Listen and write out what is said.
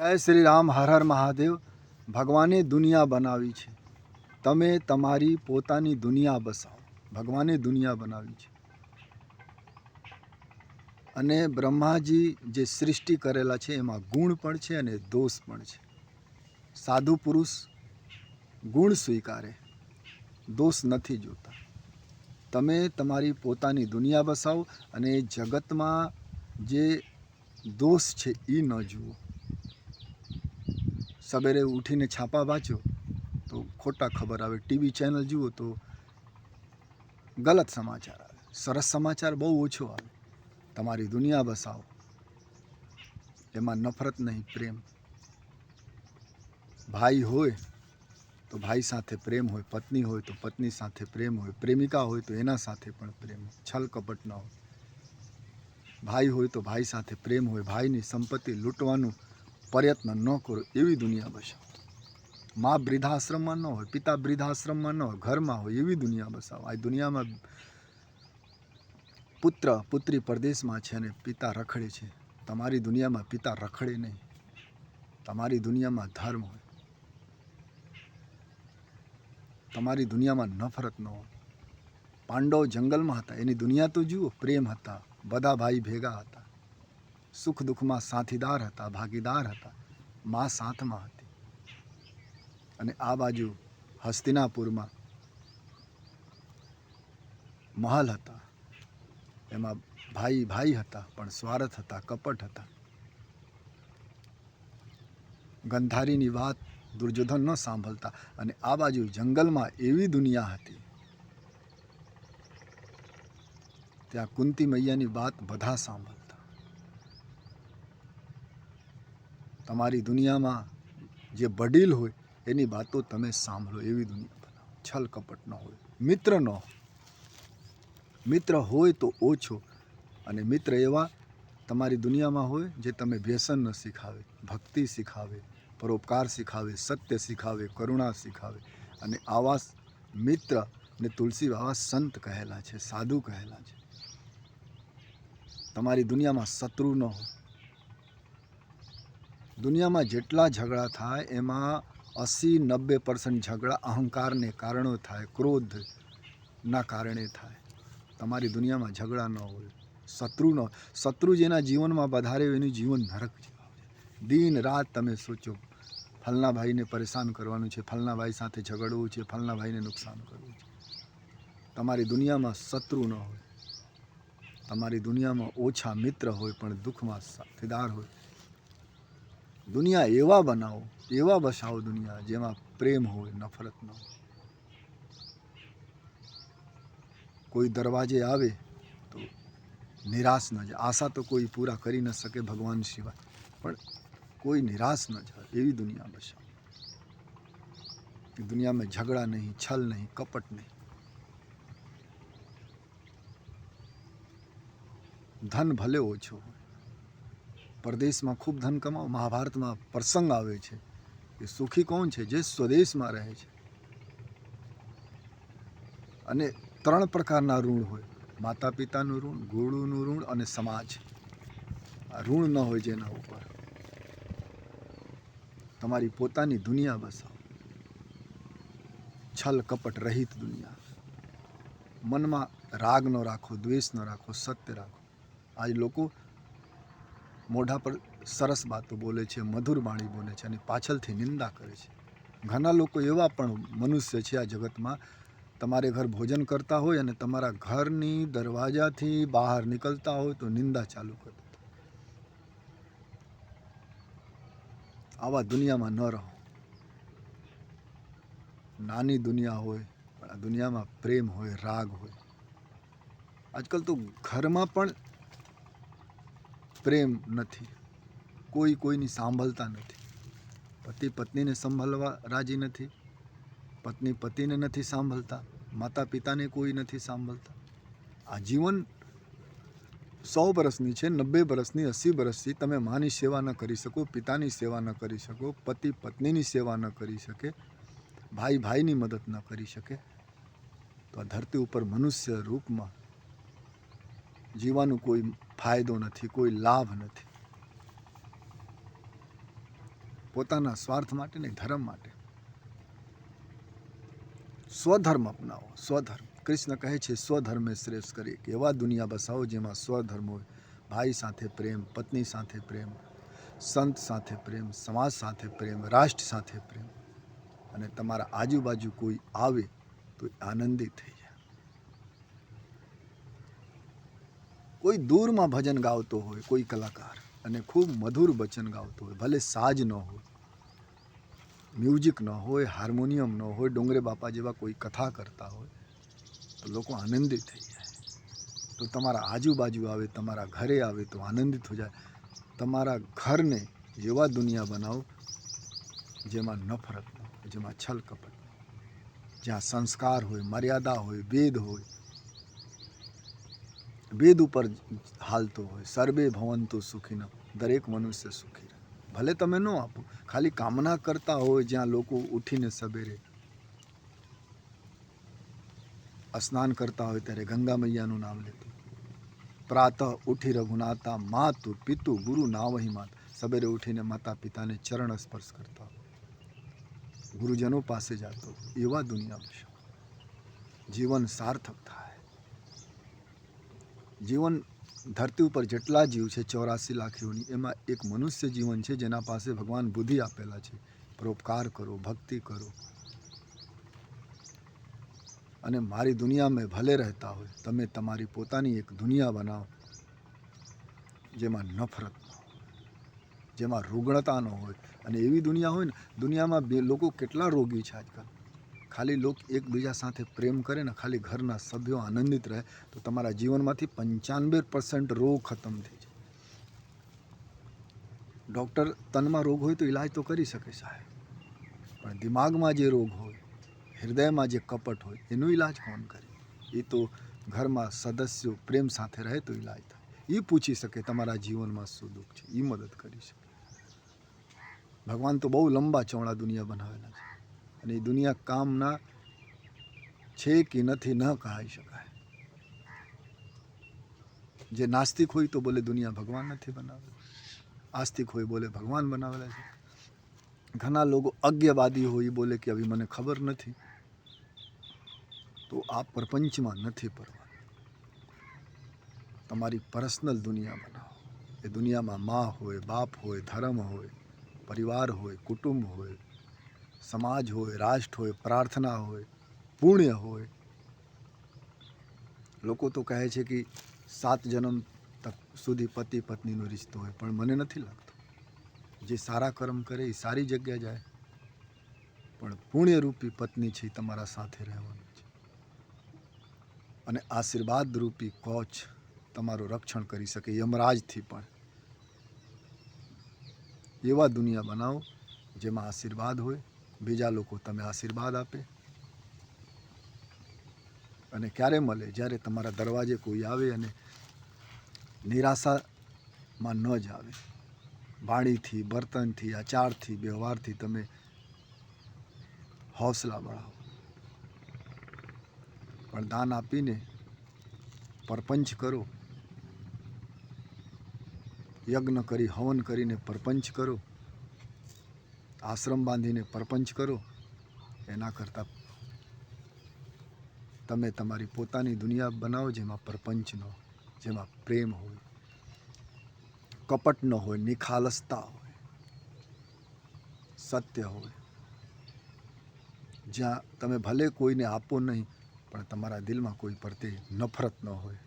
જય શ્રી રામ, હર હર મહાદેવ. ભગવાને દુનિયા બનાવી છે. તમે તમારી પોતાની દુનિયા બસાવો. ભગવાને દુનિયા બનાવી છે. અને બ્રહ્માજી જે સૃષ્ટિ કરેલા છે, એમાં ગુણ પણ છે અને દોષ પણ છે. સાધુ પુરુષ ગુણ સ્વીકારે, દોષ નથી જોતા. તમે તમારી પોતાની દુનિયા બસાવો અને જગતમાં જે દોષ છે એ ન જુઓ. સવેરે ઉઠીને છાપા વાંચો તો ખોટા ખબર આવે. ટીવી ચેનલ જુઓ તો ગલત સમાચાર આવે. સરસ સમાચાર બહુ ઓછો આવે. તમારી દુનિયા બસાવો એમાં નફરત નહીં, પ્રેમ. ભાઈ હોય તો ભાઈ સાથે પ્રેમ હોય, પત્ની હોય તો પત્ની સાથે પ્રેમ હોય, પ્રેમિકા હોય તો એના સાથે પણ પ્રેમ છલ કપટ ન હોય. ભાઈ હોય તો ભાઈ સાથે પ્રેમ હોય. ભાઈની સંપત્તિ લૂંટવાનું પ્રયત્ન ન કરો એવી દુનિયા બસાવો. મા વૃદ્ધાશ્રમમાં ન હોય, પિતા વૃદ્ધાશ્રમમાં ન હોય, ઘરમાં હોય એવી દુનિયા બસાવો. આ દુનિયામાં પુત્ર, પુત્રી પરદેશમાં છે અને પિતા રખડે છે. તમારી દુનિયામાં પિતા રખડે નહીં. તમારી દુનિયામાં ધર્મ હોય. તમારી દુનિયામાં નફરત ન હોય. પાંડવ જંગલમાં હતા. એની દુનિયા તો જુઓ, પ્રેમ હતા. બધા ભાઈ ભેગા હતા. સુખ દુઃખમાં સાથીદાર હતા, ભાગીદાર હતા, મા સાથમાં હતી. અને આ બાજુ હસ્તિનાપુરમાં મહલ હતા. એમાં ભાઈ ભાઈ હતા, પણ સ્વાર્થ હતા, કપટ હતા. ગંધારીની વાત દુર્યોધન ન સાંભળતા અને આ બાજુ જંગલમાં એવી દુનિયા હતી. ત્યાં કુંતી મૈયાની વાત બધા સાંભળતા તમારી દુનિયામાં જે વડીલ હોય, એની વાતો તમે સાંભળો, એવી દુનિયા બનાવો. છલ કપટ ન હોય. મિત્ર ન મિત્ર હોય તો ઓછો. અને મિત્ર એવા તમારી દુનિયામાં હોય, જે તમે વ્યસન ન શીખાવે, ભક્તિ શીખાવે, પરોપકાર શીખાવે, સત્ય શીખાવે, કરુણા શીખાવે. અને આવા મિત્ર ને તુલસી બાવા સંત કહેલા છે, સાધુ કહેલા છે. તમારી દુનિયામાં શત્રુ ન હોય. દુનિયામાં જેટલા ઝઘડા થાય, એમાં અસી નબ્બે પર્સન્ટ ઝઘડા અહંકારને કારણો થાય, ક્રોધના કારણે થાય. તમારી દુનિયામાં ઝઘડા ન હોય, શત્રુ ન, શત્રુ જેના જીવનમાં વધારે એનું જીવન નરક દિન રાત તમે સોચો ફલના ભાઈને પરેશાન કરવાનું છે ફલના ભાઈ સાથે ઝઘડવું છે ફલના ભાઈને નુકસાન કરવું છે. તમારી દુનિયામાં શત્રુ ન હોય, તમારી દુનિયામાં ઓછા મિત્ર હોય પણ દુઃખમાં સાથીદાર હોય દુનિયા એવા બનાવો, એવા બસાવો દુનિયા જેમાં પ્રેમ હોય, નફરત ન હોય. કોઈ દરવાજે આવે તો નિરાશ ન જાય. આશા તો કોઈ પૂરા કરી ન શકે ભગવાન સિવાય. પણ કોઈ નિરાશ ન જાય એવી દુનિયા બસાવો દુનિયામાં ઝઘડા નહીં, છલ નહીં, કપટ નહીં. ધન ભલે ઓછો હોય પરદેશમાં ખૂબ ધન કમાવો, મહાભારતમાં પ્રસંગ આવે છે. કે સુખી કોણ છે? જે સ્વદેશમાં રહે છે. અને ત્રણ પ્રકારના ઋણ હોય. માતા પિતાનું ઋણ, ગુરુનું ઋણ અને સમાજ. આ ઋણ ન હોય જેના ઉપર. તમારી પોતાની દુનિયા બસાવો. છલ કપટ રહિત દુનિયા. મનમાં રાગ ન રાખો, દ્વેષ ન રાખો, સત્ય રાખો. આજ લોકો મોઢા પર સરસ વાતો બોલે છે, મધુર વાણી બોલે છે અને પાછળથી નિંદા કરે છે. ઘણા લોકો એવા પણ મનુષ્ય છે આ જગતમાં, તમારે ઘર ભોજન કરતા હોય અને તમારા ઘરની દરવાજાથી બહાર નીકળતા હોય તો નિંદા ચાલુ કરે આવા દુનિયામાં ન રહો. નાની દુનિયા હોય, પણ આ દુનિયામાં પ્રેમ હોય, રાગ હોય. આજકાલ તો ઘરમાં પણ પ્રેમ નથી. કોઈ કોઈની સાંભળતા નથી. પતિ પત્નીને સંભાળવા રાજી નથી. પત્ની પતિને નથી સાંભળતા. માતા પિતાને કોઈ નથી સાંભળતા. આ જીવન સો વર્ષની છે, નબ્બે વર્ષની અસી વર્ષથી તમે માની સેવા ન કરી શકો, પિતાની સેવા ન કરી શકો, પતિ પત્નીની સેવા ન કરી શકે, ભાઈ ભાઈની મદદ ન કરી શકે. તો આ ધરતી ઉપર મનુષ્ય રૂપમાં જીવવાનો કોઈ ફાયદો નથી, કોઈ લાભ નથી. પોતાના સ્વાર્થ માટે નહીં, ધર્મ માટે. સ્વધર્મ અપનાવો, સ્વધર્મ. કૃષ્ણ કહે છે, સ્વધર્મે શ્રેષ્ઠ કરી એવા દુનિયા બસાવો જેમાં સ્વધર્મ હોય. ભાઈ સાથે પ્રેમ, પત્ની સાથે પ્રેમ, સંત સાથે પ્રેમ, સમાજ સાથે પ્રેમ, રાષ્ટ્ર સાથે પ્રેમ. અને તમારા આજુબાજુ કોઈ આવે તો આનંદિત થઈ જાય કોઈ દૂરમાં ભજન ગાવતો હોય, કોઈ કલાકાર, અને ખૂબ મધુર વચન ગાવતો હોય, ભલે સાજ ન હોય, મ્યુઝિક ન હોય, હાર્મોનિયમ ન હોય, ડોંગરે બાપા જેવા કોઈ કથા કરતા હોય, તો લોકો આનંદિત થઈ જાય. તો તમારા આજુબાજુ આવે, તમારા ઘરે આવે, તો આનંદિત થઈ જાય. તમારા ઘરને એવા દુનિયા બનાવો, જેમાં નફરત જેમાં છલ કપટ જ્યાં સંસ્કાર હોય, મર્યાદા હોય, વેદ હોય વેદ ઉપર હાલતો હોય, સર્વે ભવંતુ સુખીન, દરેક મનુષ્ય સુખી રહે. ભલે તમે ન આપો, ખાલી કામના કરતા હોય જ્યાં લોકો ઉઠીને સવેરે સ્નાન કરતા હોય ત્યારે ગંગા મૈયાનું નામ લેતું. પ્રાતઃ ઉઠી રઘુનાથા માતુ પિતુ ગુરુ નાવહી માત, સવેરે ઉઠીને માતા પિતાને ચરણ સ્પર્શ કરતા ગુરુજનો પાસે જતો એવા દુનિયા વિશે જીવન સાર્થક થાય. જીવન ધરતી ઉપર જેટલા જીવ છે, ચોરાસી લાખ જીવની એમાં એક મનુષ્ય જીવન છે, જેના પાસે ભગવાન બુદ્ધિ આપેલા છે. પરોપકાર કરો, ભક્તિ કરો. અને મારી દુનિયા મેં ભલે રહેતા હોય, તમે તમારી પોતાની એક દુનિયા બનાવો, જેમાં નફરત જેમાં રૂગ્ણતા ન હોય. અને એવી દુનિયા હોય ને, દુનિયામાં બે લોકો કેટલા રોગી છે આજકાલ? ખાલી લોકો એકબીજા સાથે પ્રેમ કરે ને ખાલી ઘરના સભ્યો આનંદિત રહે, તો તમારા જીવનમાંથી પંચાનવે પર્સન્ટ રોગ ખતમ થઈ જાય. ડૉક્ટર તનમાં રોગ હોય તો ઈલાજ તો કરી શકે સાહેબ. પણ દિમાગમાં જે રોગ હોય, હૃદયમાં જે કપટ હોય, એનો ઈલાજ કોણ કરે? એ તો ઘરમાં સદસ્યો પ્રેમ સાથે રહે તો ઈલાજ થાય. એ પૂછી શકે તમારા જીવનમાં શું દુઃખ છે એ મદદ કરી શકે. ભગવાન તો બહુ લંબા ચોળા દુનિયા બનાવેલા છે. અને એ દુનિયા કામના છે કે નથી ન કહાઈ શકાય. જે નાસ્તિક હોય તો બોલે દુનિયા ભગવાન નથી બનાવે. આસ્તિક હોય બોલે ભગવાન બનાવેલા છે. ઘણા લોકો અજ્ઞવાદી હોય બોલે કે અભી મને ખબર નથી. તો આ પ્રપંચમાં નથી પરવા તમારી પર્સનલ દુનિયા બનાવો. એ દુનિયામાં મા હોય, બાપ હોય, ધર્મ હોય, પરિવાર હોય, કુટુંબ હોય સમાજ હોય, રાષ્ટ્ર હોય, પ્રાર્થના હોય, પુણ્ય હોય. લોકો તો કહે છે કે સાત જન્મ તક સુધી પતિ પત્નીનો રિશ્તો હોય, પણ મને નથી લાગતો. જે સારા કર્મ કરે એ સારી જગ્યા જાય. પણ પુણ્યરૂપી પત્ની છે તમારા સાથે રહેવાની છે. અને આશીર્વાદ રૂપી કોચ તમારું રક્ષણ કરી શકે, યમરાજથી પણ. એવા દુનિયા બનાવો જેમાં આશીર્વાદ હોય બીજા લોકો તમે આશીર્વાદ આપે. અને ક્યારે મળે? જ્યારે તમારા દરવાજે કોઈ આવે અને નિરાશામાં ન જ આવે. વાણીથી બર્તનથી આચારથી, વ્યવહારથી તમે હૌસલા બળાવો પણ દાન આપીને પરપંચ કરો. યજ્ઞ કરી, હવન કરીને પરપંચ કરો. આશ્રમ બાંધીને પરપંચ કરો, એના કરતાં તમે તમારી પોતાની દુનિયા બનાવો જેમાં પરપંચનો જેમાં પ્રેમ હોય, કપટ ન હોય, નિખાલસતા હોય, સત્ય હોય. જ્યાં તમે ભલે કોઈને આપો નહીં, પણ તમારા દિલમાં કોઈ પ્રત્યે નફરત ન હોય.